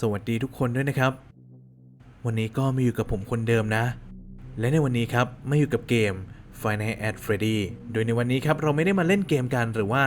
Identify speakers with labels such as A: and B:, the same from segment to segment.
A: สวัสดีทุกคนด้วยนะครับ วันนี้ก็มาอยู่กับผมคนเดิมนะ และในวันนี้ครับมาอยู่กับเกม Final at Freddy โดยในวันนี้ครับเราไม่ได้มาเล่นเกมกันหรือว่า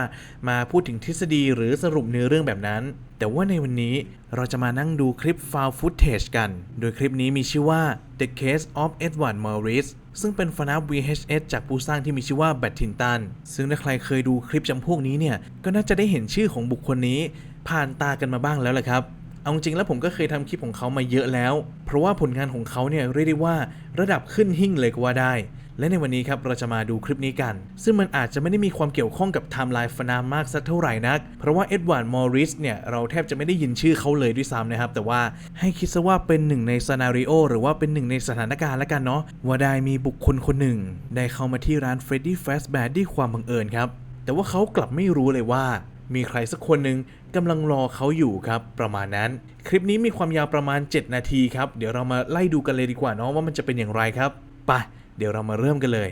A: มาพูดถึงทฤษฎีหรือสรุปเนื้อเรื่องแบบนั้น แต่ว่าในวันนี้เราจะมานั่งดูคลิป found footage กัน โดยคลิปนี้มีชื่อว่า The Case of Edward Morris ซึ่งเป็นฟนับ VHS จากผู้สร้างที่มีชื่อว่าแบททินตัน ซึ่งถ้าใครเคยดูคลิปจำพวกนี้เนี่ย ก็น่าจะได้เห็นชื่อของบุคคลนี้ ผ่านตากันมาบ้างแล้วละครับ เอาจริงแล้วผมก็เคยทำคลิปของเขามาเยอะแล้ว เพราะว่าผลงานของเขาเนี่ยเรียกได้ว่าระดับขึ้นหิ่งเลยก็ว่าได้ และในวันนี้ครับเราจะมาดูคลิปนี้กัน ซึ่งมันอาจจะไม่ได้มีความเกี่ยวข้องกับไทม์ไลน์ฟนามมากสักเท่าไหร่นัก เพราะว่าเอ็ดวาร์ดมอริสเนี่ยเราแทบจะไม่ได้ยินชื่อเขาเลยด้วยซ้ำนะครับ แต่ว่าให้คิดซะว่าเป็นหนึ่งในซีนารีโอหรือว่าเป็นหนึ่งในสถานการณ์ล้วกันเนาะว่าได้มีบุคคลคนหนึ่ง ได้เข้ามาที่ร้านเฟรดดี้แฟสแบดด้วยความบังเอิญครับแต่ว่าเขากลับไม่รู้เลยว่า มีใครสักคนหนึ่งกำลังรอเขาอยู่ครับประมาณนั้น คลิปนี้มีความยาวประมาณ 7 นาทีครับ เดี๋ยวเรามาไล่ดูกันเลยดีกว่าเนาะว่ามันจะเป็นอย่างไรครับไปเดี๋ยวเรามาเริ่มกันเลย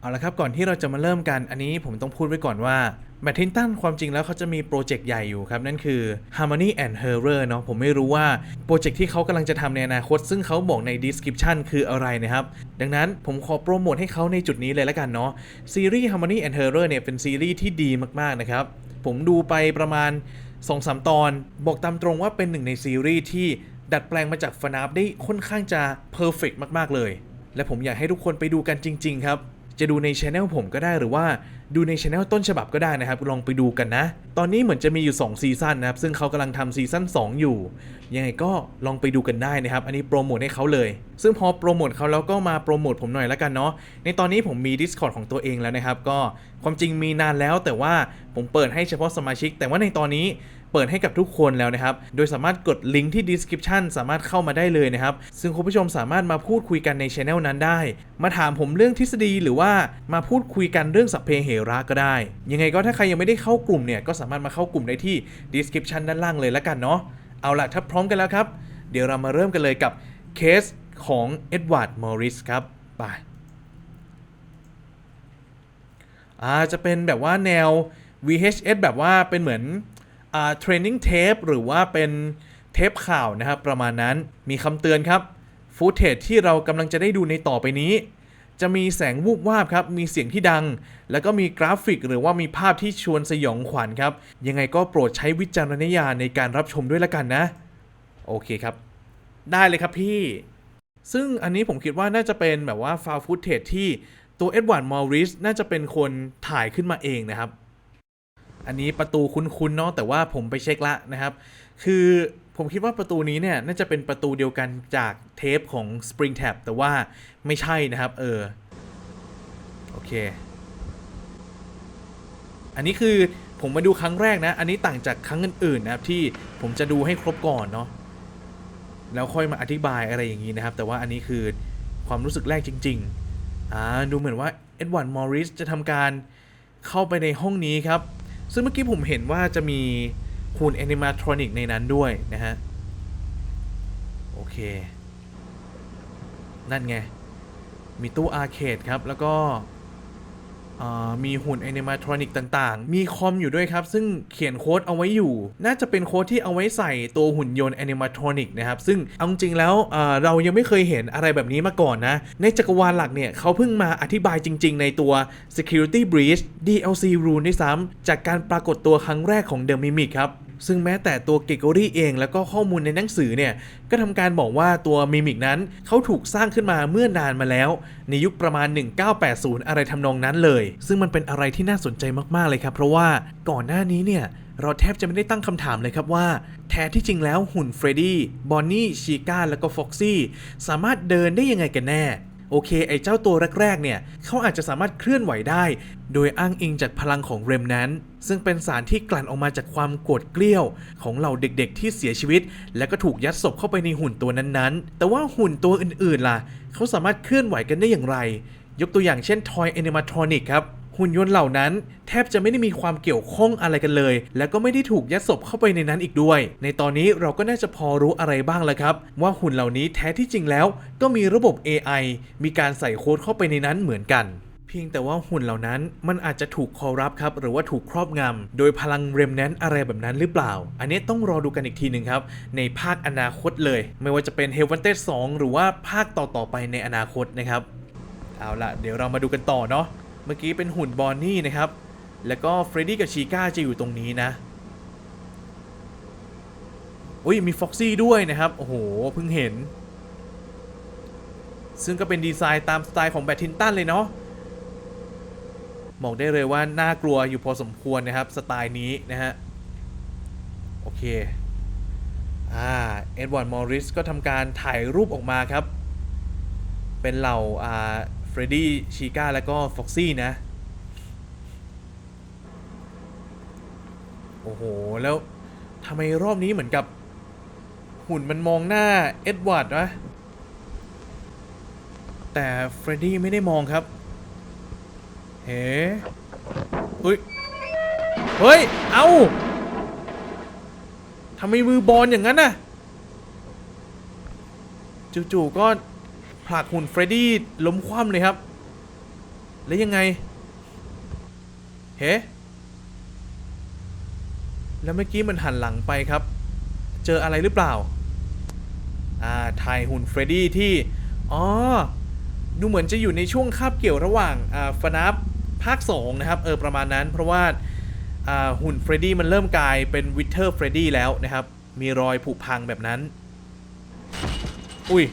A: เอาละครับก่อนที่เราจะมาเริ่มกันอันนี้ผมต้องพูดไว้ก่อนว่า แมททินตันความจริงแล้วเขาจะมีโปรเจกต์ใหญ่อยู่ครับ นั่นคือ Harmony and Horror เนาะผมไม่รู้ว่าโปรเจกต์ที่เขากำลังจะทำในอนาคต ซึ่งเขาบอกใน description คืออะไรนะครับ ดังนั้นผมขอโปรโมทให้เขาในจุดนี้เลยล้วกันเนาะซีรีส์ Harmony and Horror เนี่ยเป็นซีรีส์ที่ดีมากๆนะครับ ผมดูไปประมาณ2-3ตอน บอกตามตรงว่าเป็นหนึ่งในซีรีส์ที่ดัดแปลงมาจากฟนาฟได้ค่อนข้างจะเพอร์เฟกมากๆเลย และผมอยากให้ทุกคนไปดูกันจริง ๆ ครับจะดูในช anel ผมก็ได้หรือว่า ดูในช anel ต้นฉบับก็ได้นะครับ ลองไปดูกันนะ ตอนนี้เหมือนจะมีอยู่ 2 ซีซั่นนะครับ ซึ่งเขากำลังทำซีซั่น2 อยู่ ยังไงก็ลองไปดูกันได้นะครับ อันนี้โปรโมทให้เขาเลย ซึ่งพอโปรโมทเขาแล้วก็มาโปรโมทผมหน่อยแล้วกันเนาะ ในตอนนี้ผมมี Discord ของตัวเองแล้วนะครับ ก็ความจริงมีนานแล้วแต่ว่าผมเปิดให้เฉพาะสมาชิก แต่ว่าในตอนนี้ เปิดให้กับทุกคนแล้วนะครับ โดยสามารถกดลิงก์ที่ description สามารถเข้ามาได้เลยนะครับ ซึ่งคุณผู้ชมสามารถมาพูดคุยกันในช anel นั้นได้ มาถามผมเรื่องทฤษฎีหรือว่ามาพูดคุยกันเรื่องสัพเพเหระก็ได้ ยังไงก็ถ้าใครยังไม่ได้เข้ากลุ่มเนี่ยก็สามารถมาเข้ากลุ่มได้ที่ description ด้านล่างเลยแล้วกันเนาะ เอาล่ะถ้าพร้อมกันแล้วครับ เดี๋ยวเรามาเริ่มกันเลยกับเคสของเอ็ดวาร์ด มอริสครับ ไปอาจะเป็นแบบว่าแนว VHS แบบว่าเป็นเหมือน อ่า training tape หรือว่าเป็นเทปข่าวนะครับประมาณนั้นมีคำเตือนครับฟูเทจที่เรากำลังจะได้ดูในต่อไปนี้ จะมีแสงวูบวาบครับ มีเสียงที่ดัง แล้วก็มีกราฟิกหรือว่ามีภาพที่ชวนสยองขวัญครับ ยังไงก็โปรดใช้วิจารณญาณในการรับชมด้วยละกันนะ โอเคครับ ได้เลยครับพี่ ซึ่งอันนี้ผมคิดว่าน่าจะเป็นแบบว่าฟาวฟุตเทจที่ตัวเอ็ดวาร์ดมอริสน่าจะเป็นคนถ่ายขึ้นมาเองนะครับ อันนี้ประตูคุ้นๆเนาะแต่ว่าผมไปเช็คละนะครับ คือผมคิดว่าประตูนี้เนี่ยน่าจะเป็นประตูเดียวกันจากเทปของ Spring Tab แต่ว่าไม่ใช่นะครับ เออ โอเค อันนี้คือผมมาดูครั้งแรกนะ อันนี้ต่างจากครั้งอื่นๆนะครับที่ผมจะดูให้ครบก่อนเนาะแล้วค่อยมาอธิบายอะไรอย่างนี้นะครับ แต่ว่าอันนี้คือความรู้สึกแรกจริงๆอ่าดูเหมือนว่าเอ็ดวาร์ดมอริสจะทำการเข้าไปในห้องนี้ครับ ซึ่งเมื่อกี้ผมเห็นว่าจะมีคูณแอนิมาทรอนิกในนั้นด้วยนะฮะ โอเค นั่นไง มีตู้อาร์เคดครับ แล้วก็ มีหุ่นแอนิมาทรอนิกต่างๆ มีคอมอยู่ด้วยครับ ซึ่งเขียนโค้ดเอาไว้อยู่ น่าจะเป็นโค้ดที่เอาไว้ใส่ตัวหุ่นยนต์แอนิมาทรอนิกนะครับ ซึ่งเอาจริงแล้วเรายังไม่เคยเห็นอะไรแบบนี้มาก่อนนะ ในจักรวาลหลักเนี่ยเขาเพิ่งมาอธิบายจริง ๆ ในตัว Security Breach DLC Rule ด้วยซ้ำจากการปรากฏตัวครั้งแรกของ The Mimic ครับ ซึ่งแม้แต่ตัวเกกอรี่เองแล้วก็ข้อมูลในหนังสือเนี่ย ก็ทำการบอกว่าตัวมิมิกนั้นเขาถูกสร้างขึ้นมาเมื่อนานมาแล้ว ในยุคประมาณ 1980 อะไรทำนองนั้นเลย ซึ่งมันเป็นอะไรที่น่าสนใจมากๆเลยครับ เพราะว่าก่อนหน้านี้เนี่ยเราแทบจะไม่ได้ตั้งคำถามเลยครับว่า แท้ที่จริงแล้วหุ่นเฟรดดี้ บอนนี่ ชีก้า แล้วก็ฟ็อกซี่ สามารถเดินได้ยังไงกันแน่ โอเค ไอ้เจ้าตัวแรกๆเนี่ยเขาอาจจะสามารถเคลื่อนไหวได้ โดยอ้างอิงจากพลังของเรมนั้น ซึ่งเป็นสารที่กลั่นออกมาจากความโกรธเกลี้ยวของเหล่าเด็กๆ ที่เสียชีวิต และก็ถูกยัดศพเข้าไปในหุ่นตัวนั้นๆ แต่ว่าหุ่นตัวอื่นๆล่ะเขาสามารถเคลื่อนไหวกันได้อย่างไร ยกตัวอย่างเช่นทอยแอนิมาทรอนิกครับ หุ่นยนต์เหล่านั้น แทบจะไม่ได้มีความเกี่ยวข้องอะไรกันเลย และก็ไม่ได้ถูกยัดศพเข้าไปในนั้นอีกด้วย ในตอนนี้เราก็น่าจะพอรู้อะไรบ้างแล้วครับ ว่าหุ่นเหล่านี้แท้ที่จริงแล้ว ก็มีระบบ AI มีการใส่โค้ดเข้าไปในนั้นเหมือนกันพพียงแต่ว่าหุ่นเหล่านั้นมันอาจจะถูกคอรับครับ หรือว่าถูกครอบงำโดยพลังเรมแนนอะไรแบบนั้นหรือเปล่า อันนี้ต้องรอดูกันอีกทีหนึ่งครับ ในภาคอนาคตเลย ไม่ว่าจะเป็น h e l v e n t e d 2หรือว่าภาคต่อๆไปในอนาคตนะครับ เอาละเดี๋ยวเรามาดูกันต่อเนาะ เมื่อกี้เป็นหุ่นบอนนี่นะครับ แล้วก็เฟรดดี้กับชีก้าจะอยู่ตรงนี้นะอุ้ยมีฟ็อกซี่ด้วยนะครับ โอ้โห เพิ่งเห็น ซึ่งก็เป็นดีไซน์ตามสไตล์ของแบททินตันเลยเนาะบอกได้เลยว่า น่ากลัวอยู่พอสมควรนะครับ สไตล์นี้นะฮะ โอเค อ่า เอ็ดวาร์ด มอริสก็ทำการถ่ายรูปออกมาครับ เป็นเหล่า อ่า เฟรดดี้ชีก้าแล้วก็ฟ็อกซี่นะ โอ้โห แล้วทำไมรอบนี้เหมือนกับ หุ่นมันมองหน้าเอ็ดวาร์ดวะแต่เฟรดดี้ไม่ได้มองครับ เฮ้เฮ้ย เฮ้ย เอาทำไมมือบอลอย่างนั้นน่ะ จู่ๆก็ ผลักหุ่นเฟรดดี้ล้มคว่ำเลยครับ แล้วยังไง เฮ้ แล้วเมื่อกี้มันหันหลังไปครับ เจออะไรหรือเปล่า อ่าถ่ายหุ่นเฟรดดี้ที่ อ๋อ ดูเหมือนจะอยู่ในช่วงคาบเกี่ยวระหว่างอ่าฟนับภาค 2 นะครับ เออ ประมาณนั้น เพราะว่าอ่าหุ่นเฟรดดี้มันเริ่มกลายเป็นวิเทอร์เฟรดดี้แล้วนะครับ มีรอยผุพังแบบนั้น อุ้ย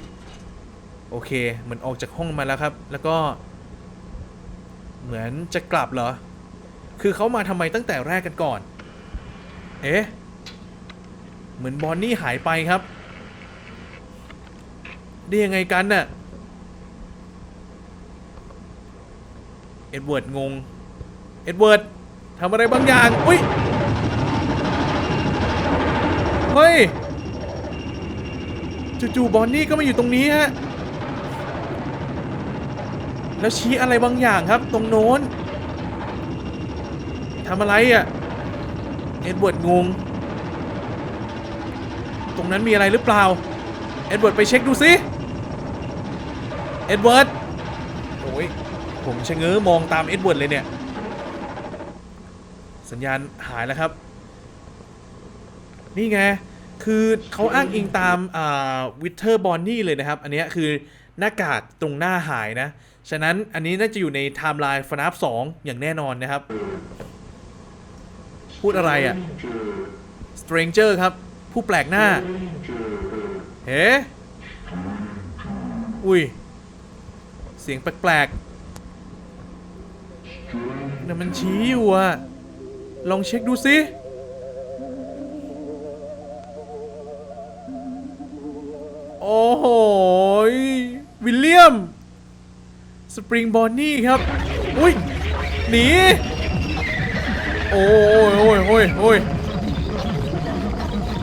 A: โอเค เหมือนออกจากห้องมาแล้วครับ แล้วก็ เหมือนจะกลับเหรอ คือเขามาทำไมตั้งแต่แรกกันก่อน เอ๊ะ เหมือนบอนนี่หายไปครับ ได้ยังไงกันน่ะ เอ็ดเวิร์ดงง เอ็ดเวิร์ดทำอะไรบางอย่าง อุ้ย เฮ้ยจู่ๆบอนนี่ก็มาอยู่ตรงนี้ฮะ แล้วชี้อะไรบางอย่างครับ ตรงโน้นทำอะไรอะ เอ็ดเวิร์ดงง ตรงนั้นมีอะไรหรือเปล่า เอ็ดเวิร์ดไปเช็คดูสิ เอ็ดเวิร์ดโอ้ยผมชะเง้อมองตามเอ็ดเวิร์ดเลยเนี่ย สัญญาณหายแล้วครับ นี่ไง คือเขาอ้างอิงตามวิเทอร์บอนนี่เลยนะครับ อันนี้คือหน้ากากตรงหน้าหายนะ ฉะนั้นอันนี้น่าจะอยู่ในไทม์ไลน์ฟนับ2องอย่างแน่นอนนะครับ พูดอะไรอะ่ะ Stranger ครับ ผู้แปลกหน้า เฮ้ อุ้ย เสียงแปลกๆนั่มันชี้อยู่อะลองเช็คดูสิโอ้โห วิลเลียม สปริงบอนนี่ครับ อุ้ย หนี โอ้ยโอ้ยโอ้ยโอ้ย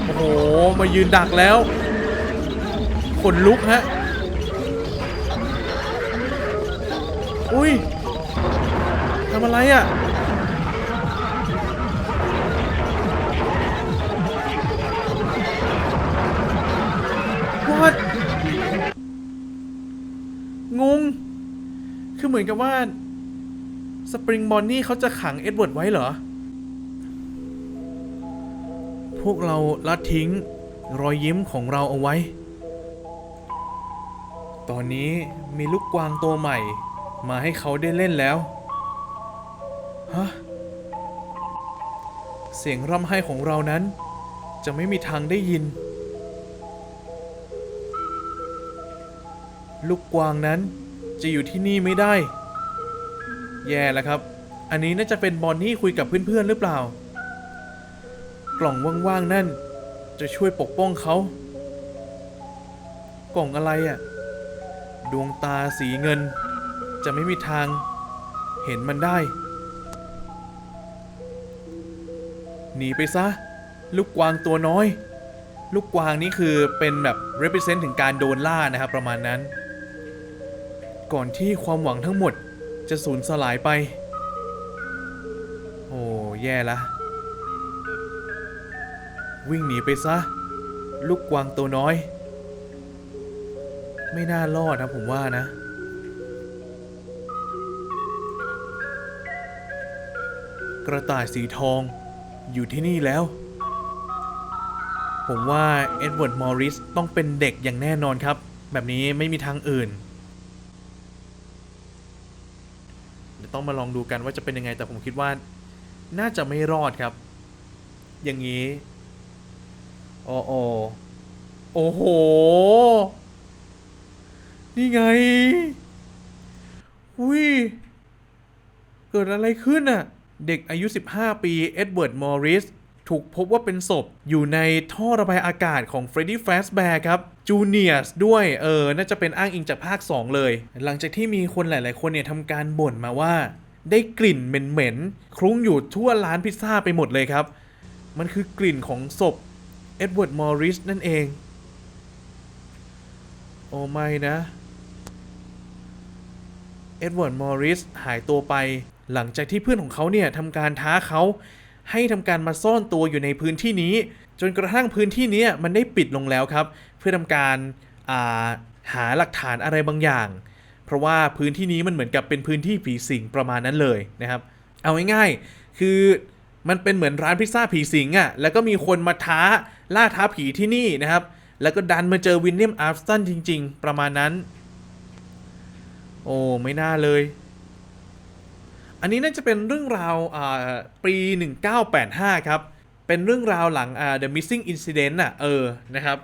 A: โอ้โห มายืนดักแล้ว ขนลุกฮะ อุ้ยทำอะไรอะ มือนกับว่าสปริงบอนนี่เขาจะขังเอ็ดเวิร์ดไว้เหรอ พวกเราละทิ้งรอยยิ้มของเราเอาไว้ ตอนนี้มีลูกกวางตัวใหม่ มาให้เขาได้เล่นแล้ว ฮะ เสียงร่ำไห้ของเรานั้น จะไม่มีทางได้ยิน ลูกกวางนั้น จะอยู่ที่นี่ไม่ได้ แย่แล้วครับ อันนี้น่าจะเป็นบอนนี่คุยกับเพื่อนๆหรือเปล่า กล่องว่างๆนั่น จะช่วยปกป้องเขา กล่องอะไรอะ่ะ ดวงตาสีเงิน จะไม่มีทาง เห็นมันได้ หนีไปซะ ลูกกวางตัวน้อย ลูกกวางนี่คือเป็นแบบ represent ถึงการโดนล่านะครับประมาณนั้น ก่อนที่ความหวังทั้งหมดจะสูญสลายไป โอ้แย่ละ วิ่งหนีไปซะ ลูกกวางตัวน้อย ไม่น่ารอดนะผมว่านะ กระต่ายสีทองอยู่ที่นี่แล้ว ผมว่าเอ็ดเวิร์ดมอริสต้องเป็นเด็กอย่างแน่นอนครับ แบบนี้ไม่มีทางอื่น เดี๋ยวต้องมาลองดูกันว่าจะเป็นยังไงแต่ผมคิดว่า น่าจะไม่รอดครับ อย่างนี้ โอ้โอโอ้โห นี่ไง อุ้ย เกิดอะไรขึ้นอะ เด็กอายุ 15 ปี เอ็ดเวิร์ด มอริส ถูกพบว่าเป็นศพอยู่ในท่อระบายอากาศของเฟรดดี้แฟสแบร์ครับจูเนียสด้วย เออ น่าจะเป็นอ้างอิงจากภาค 2 เลย หลังจากที่มีคนหลาย ๆ คนเนี่ยทำการบ่นมาว่า ได้กลิ่นเหม็นๆ คลุ้งอยู่ทั่วร้านพิซซ่าไปหมดเลยครับ มันคือกลิ่นของศพเอ็ดเวิร์ดมอริสนั่นเอง โอ้ไม่นะ เอ็ดเวิร์ดมอริสหายตัวไป หลังจากที่เพื่อนของเขาเนี่ยทำการท้าเขา ให้ทำการมาซ่อนตัวอยู่ในพื้นที่นี้ จนกระทั่งพื้นที่นี้มันได้ปิดลงแล้วครับ เพื่อทำการาหาหลักฐานอะไรบางอย่าง เพราะว่าพื้นที่นี้มันเหมือนกับเป็นพื้นที่ผีสิงประมาณนั้นเลยนะครับ เอาง่ายๆคือมันเป็นเหมือนร้านพิซซ่าผีสิงอะ่ะแล้วก็มีคนมาท้าล่าท้าผีที่นี่นะครับ แล้วก็ดันมาเจอวินเลียมอาร์สตันจริง ๆ ประมาณนั้น โอ้ไม่น่าเลย อันนี้น่าจะเป็นเรื่องราวอ่าปี 1985 ครับ เป็นเรื่องราวหลัง The Missing Incident อะเออนะครับ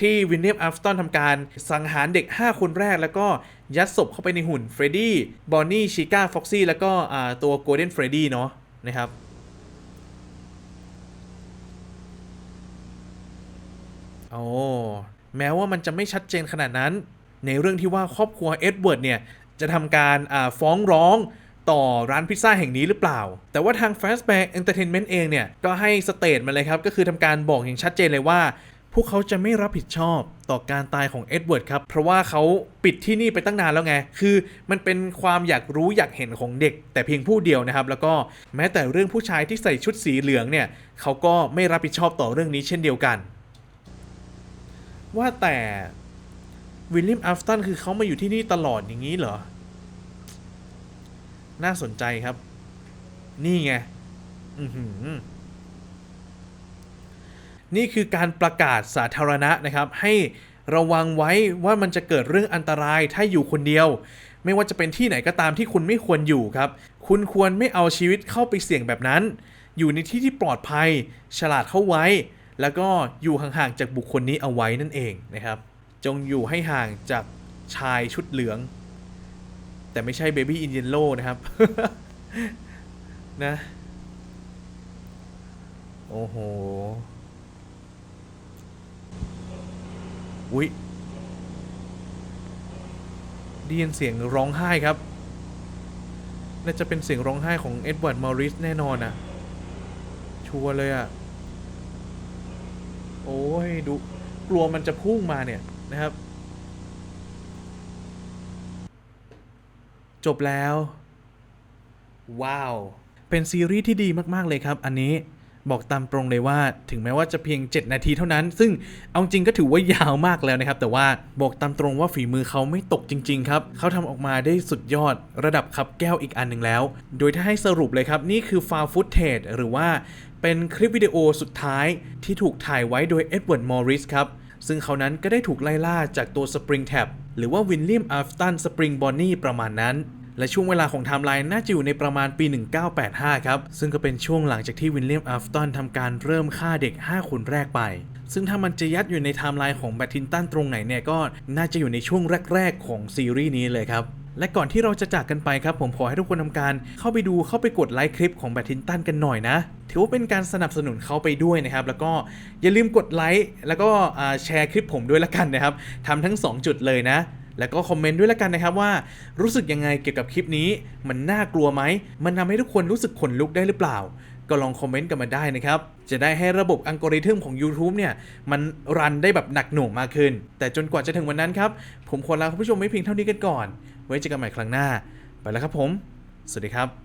A: ที่วินเนียมอัฟตันทำการสังหารเด็ก 5 คนแรก แล้วก็ยัดศพเข้าไปในหุ่นเฟรดดี้บอนนี่ชิก้าฟ็อกซี่แล้วก็ตัวโกลเด้นเฟรดดี้เนาะนะครับโอ้แม้ว่ามันจะไม่ชัดเจนขนาดนั้น ในเรื่องที่ว่าครอบครัวเอ็ดเวิร์ดเนี่ย จะทำการฟ้องร้อง ต่อร้านพิซซ่าแห่งนี้หรือเปล่า แต่ว่าทาง Fastback Entertainment เองเนี่ย ก็ให้สเตทมาเลยครับ ก็คือทำการบอกอย่างชัดเจนเลยว่า พวกเขาจะไม่รับผิดชอบต่อการตายของเอ็ดเวิร์ดครับ เพราะว่าเขาปิดที่นี่ไปตั้งนานแล้วไง คือมันเป็นความอยากรู้อยากเห็นของเด็ก แต่เพียงผู้เดียวนะครับ แล้วก็แม้แต่เรื่องผู้ชายที่ใส่ชุดสีเหลืองเนี่ยเขาก็ไม่รับผิดชอบต่อเรื่องนี้เช่นเดียวกัน ว่าแต่วิลเลียมอัฟตันคือเขามาอยู่ที่นี่ตลอดอย่างนี้เหรอ น่าสนใจครับ นี่ไงนี่คือการประกาศสาธารณะนะครับ ให้ระวังไว้ว่ามันจะเกิดเรื่องอันตรายถ้าอยู่คนเดียว ไม่ว่าจะเป็นที่ไหนก็ตามที่คุณไม่ควรอยู่ครับ คุณควรไม่เอาชีวิตเข้าไปเสี่ยงแบบนั้น อยู่ในที่ที่ปลอดภัย ฉลาดเข้าไว้ แล้วก็อยู่ห่างๆจากบุคคลนี้เอาไว้นั่นเองนะครับ จงอยู่ให้ห่างจากชายชุดเหลือง แต่ไม่ใช่เบบี้อินเยนโลนะครับ นะ โอ้โห อุ๊ยได้ยินเสียงร้องไห้ครับ น่าจะเป็นเสียงร้องไห้ของเอ็ดเวิร์ดมอริสแน่นอนอะชัวร์เลยอะโอ้ยดูกลัวมันจะพุ่งมาเนี่ยนะครับ จบแล้ว ว้าว เป็นซีรีส์ที่ดีมาก ๆ เลยครับ อันนี้บอกตามตรงเลยว่าถึงแม้ว่าจะเพียง 7 นาทีเท่านั้น ซึ่งเอาจริงก็ถือว่ายาวมากแล้วนะครับ แต่ว่าบอกตามตรงว่าฝีมือเขาไม่ตกจริง ๆ ครับเขาทำออกมาได้สุดยอดระดับขับแก้วอีกอันหนึ่งแล้ว โดยถ้าให้สรุปเลยครับ นี่คือฟาวฟุตเทจหรือว่าเป็นคลิปวิดีโอสุดท้ายที่ถูกถ่ายไว้โดยเอ็ดเวิร์ดมอริสครับ ซึ่งเขานั้นก็ได้ถูกไล่ล่าจากตัวสปริงแท็บหรือว่าวินเลียมอัฟตันสปริงบอนนี่ประมาณนั้น และช่วงเวลาของไทม์ไลน์น่าจะอยู่ในประมาณปี 1985 ครับ ซึ่งก็เป็นช่วงหลังจากที่วินเลียมอัฟตันทำการเริ่มฆ่าเด็ก 5 คนแรกไป ซึ่งถ้ามันจะยัดอยู่ในไทม์ไลน์ของแบททินตันตรงไหนเนี่ยก็น่าจะอยู่ในช่วงแรก ๆ ของซีรีส์นี้เลยครับ และก่อนที่เราจะจากกันไปครับผมขอให้ทุกคนทำการ เข้าไปดูเข้าไปกดไลค์คลิปของแบททินตันกันหน่อยนะ ถือว่าเป็นการสนับสนุนเขาไปด้วยนะครับ แล้วก็อย่าลืมกดไลค์แล้วก็แชร์คลิปผมด้วยละกันนะครับทำทั้ง 2 จุดเลยนะ แล้วก็คอมเมนต์ด้วยละกันนะครับว่า รู้สึกยังไงเกี่ยวกับคลิปนี้ มันน่ากลัวไหมมันทำให้ทุกคนรู้สึกขนลุกได้หรือเปล่า ก็ลองคอมเมนต์กันมาได้นะครับ จะได้ให้ระบบอัลกอริทึมของ YouTube เนี่ย มันรันได้แบบหนักหน่วงมากขึ้น แต่จนกว่าจะถึงวันนั้นครับ ผมขอลาคุณผู้ชมไม่เพียงเท่านี้กันก่อน ไว้เจอกันใหม่ครั้งหน้า ไปแล้วครับผม สวัสดีครับ